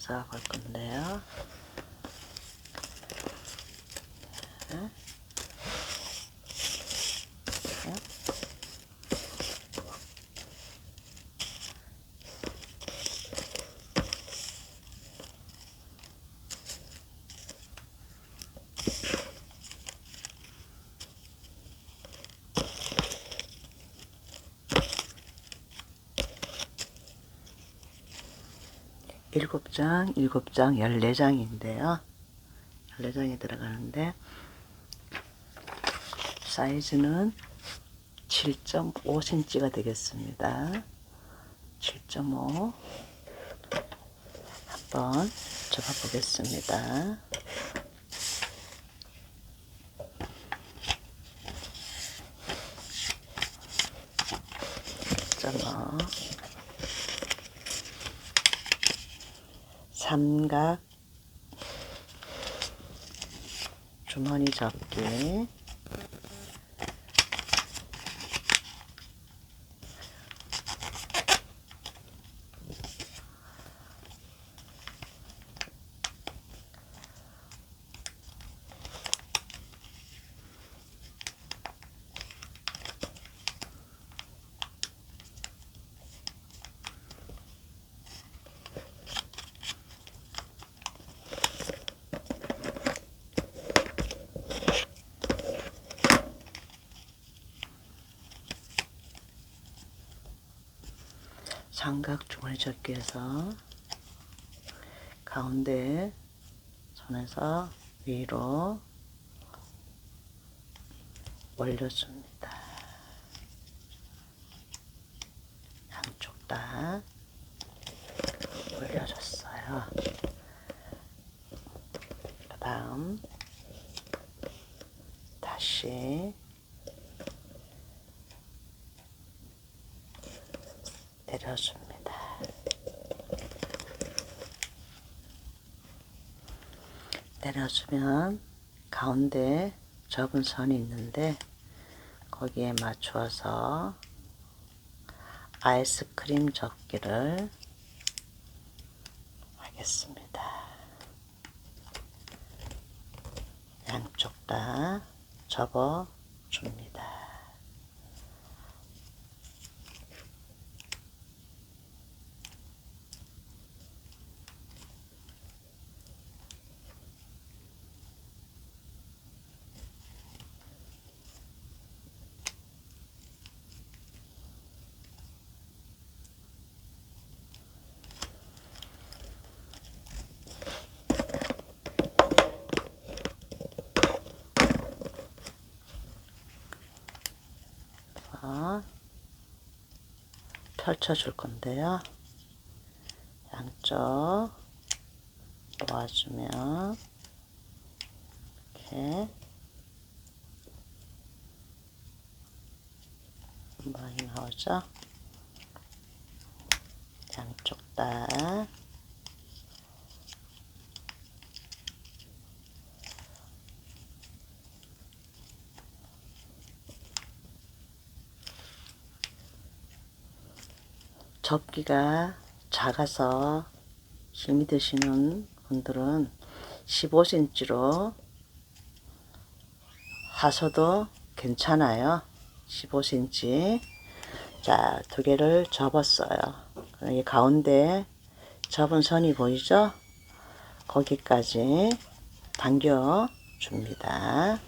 쌓아볼 건데요. 네. 일곱 장, 일곱 장, 열네 장인데요. 열네 장이 들어가는데 사이즈는 7.5cm가 되겠습니다. 7.5 한번 접어 보겠습니다. 점어 삼각 주머니 접기 삼각 주머니 접기에서 가운데 손에서 위로 올려줍니다. 양쪽 다 올려줬어요. 그 다음 다시 내려줍니다. 내려주면 가운데 접은 선이 있는데 거기에 맞추어서 아이스크림 접기를 하겠습니다. 양쪽 다 접어 줍니다. 자, 펼쳐줄 건데요. 양쪽 놓아주면 이렇게 많이 나오죠? 양쪽 다 접기가 작아서 힘이 드시는 분들은 15cm로 하셔도 괜찮아요. 15cm. 자, 두 개를 접었어요. 여기 가운데 접은 선이 보이죠? 거기까지 당겨 줍니다.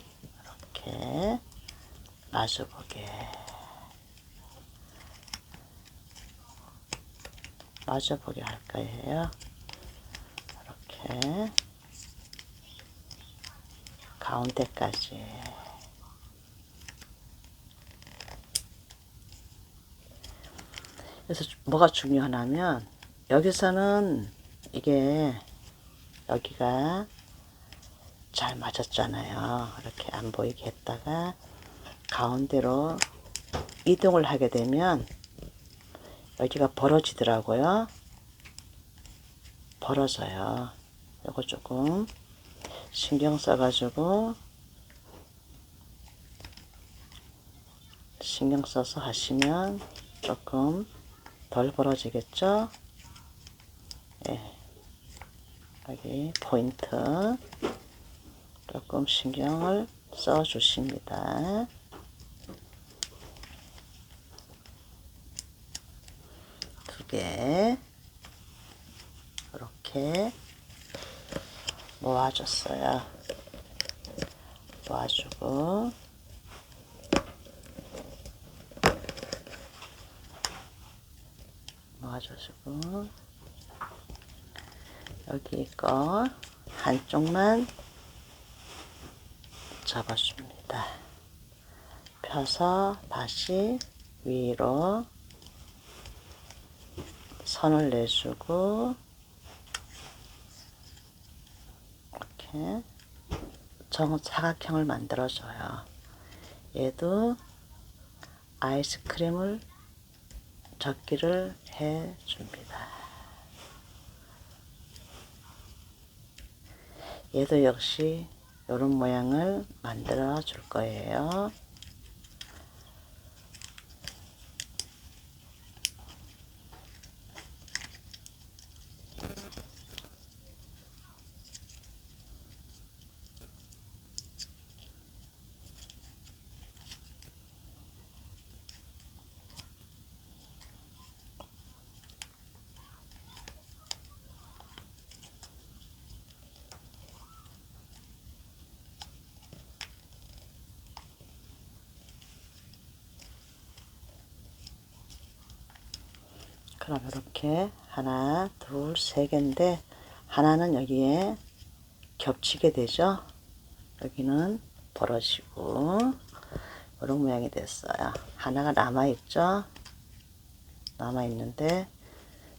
이렇게 마주보게. 마주보게 할 거예요. 이렇게 가운데까지 그래서 뭐가 중요하냐면 여기서는 이게 여기가 잘 맞았잖아요. 이렇게 안 보이게 했다가 가운데로 이동을 하게 되면 여기가 벌어지더라고요. 벌어져요. 이거 조금 신경 써가지고 신경 써서 하시면 조금 덜 벌어지겠죠? 예. 여기 포인트 조금 신경을 써 주십니다. 두 개, 이렇게 모아줬어요. 모아주고, 모아주시고, 여기 거 한쪽만 잡아줍니다. 펴서 다시 위로 선을 내주고 이렇게 정 사각형을 만들어줘요. 얘도 아이스크림을 적기를 해줍니다. 얘도 역시 이런 모양을 만들어 줄 거예요. 그럼 이렇게 하나, 둘, 세 개인데 하나는 여기에 겹치게 되죠. 여기는 벌어지고 이런 모양이 됐어요. 하나가 남아 있죠. 남아 있는데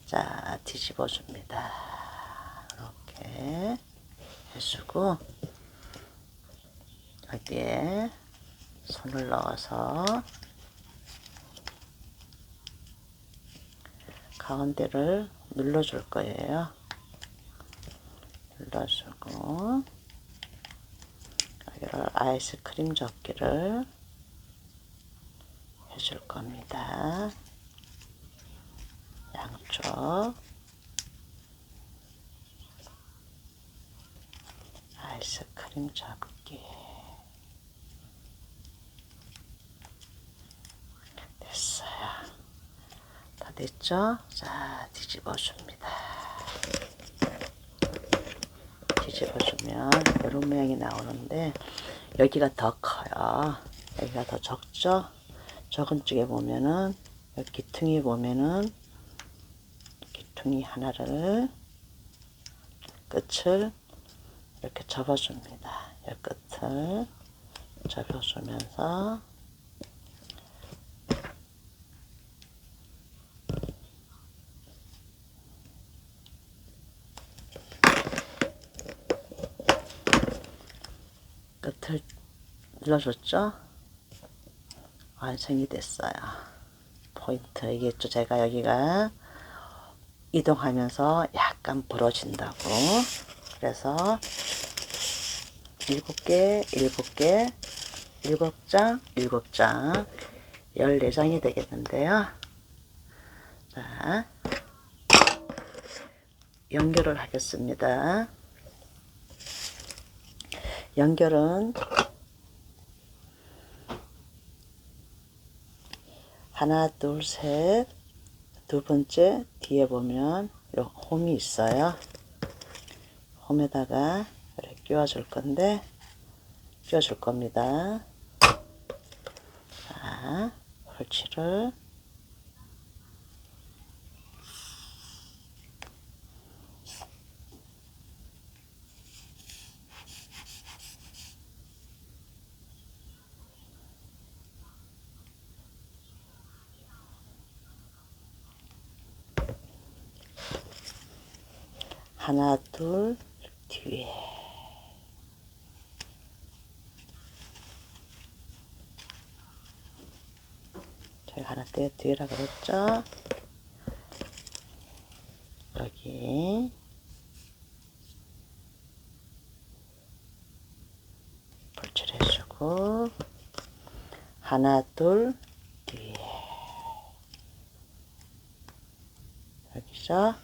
자 뒤집어 줍니다. 이렇게 해주고 여기에 손을 넣어서 가운데를 눌러줄 거예요. 눌러주고 여기를 아이스크림 접기를 해줄 겁니다. 양쪽 아이스크림 접기 됐어요. 다 됐죠? 자, 뒤집어 줍니다. 뒤집어 주면 이런 모양이 나오는데 여기가 더 커요. 여기가 더 적죠? 적은 쪽에 보면은 여기 기퉁이 보면은 기퉁이 하나를 끝을 이렇게 접어줍니다. 이 끝을 접어주면서 끝을 눌러줬죠? 완성이 됐어요. 포인트 이게 또 제가 여기가 이동하면서 약간 부러진다고 그래서 일곱 개, 일곱 개, 일곱 장, 일곱 장, 열네 장이 되겠는데요. 자, 연결을 하겠습니다. 연결은 하나, 둘, 셋, 두 번째 뒤에 보면 요 홈이 있어요. 홈에다가 이렇게 끼워 줄 건데 끼워 줄 겁니다. 자, 홀치를 하나, 둘, 뒤에. 저희 하나 떼 뒤에라 그랬죠? 여기. 불칠해주고, 하나, 둘, 뒤에. 여기죠?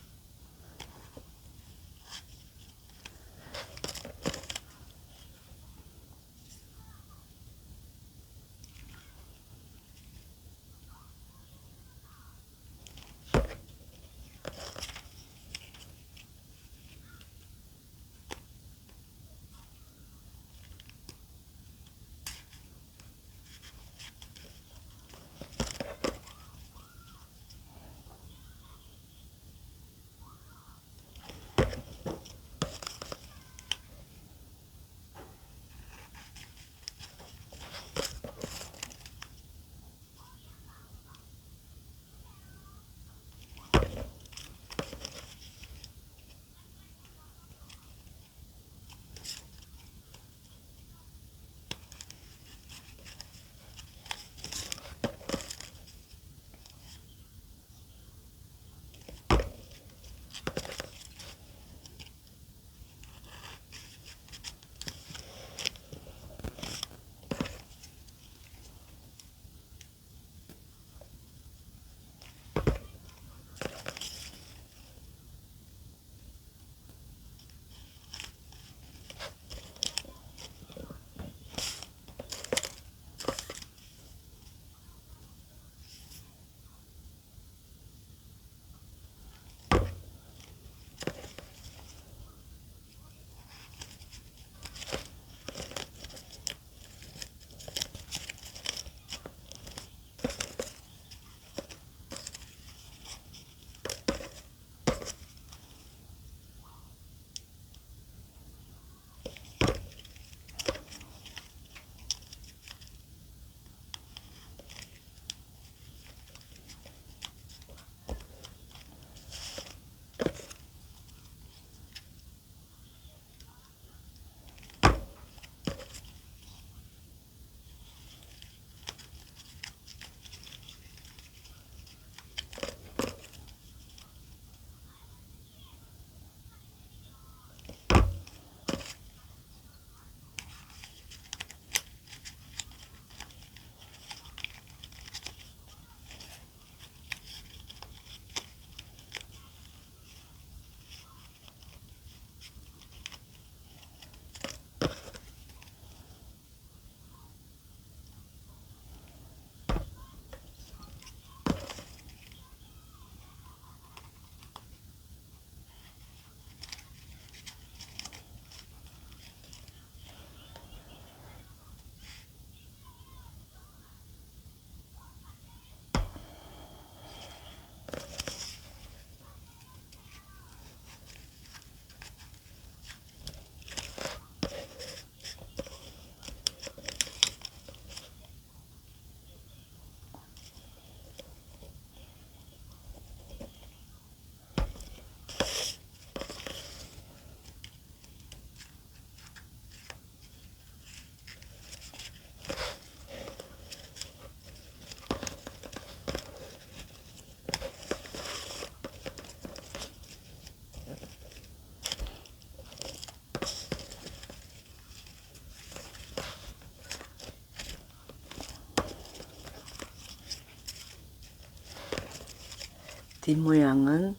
뒷모양은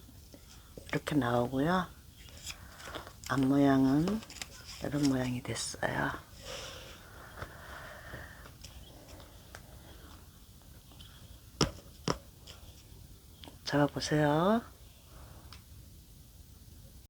이렇게 나오고요. 앞모양은 이런 모양이 됐어요. 잡아보세요.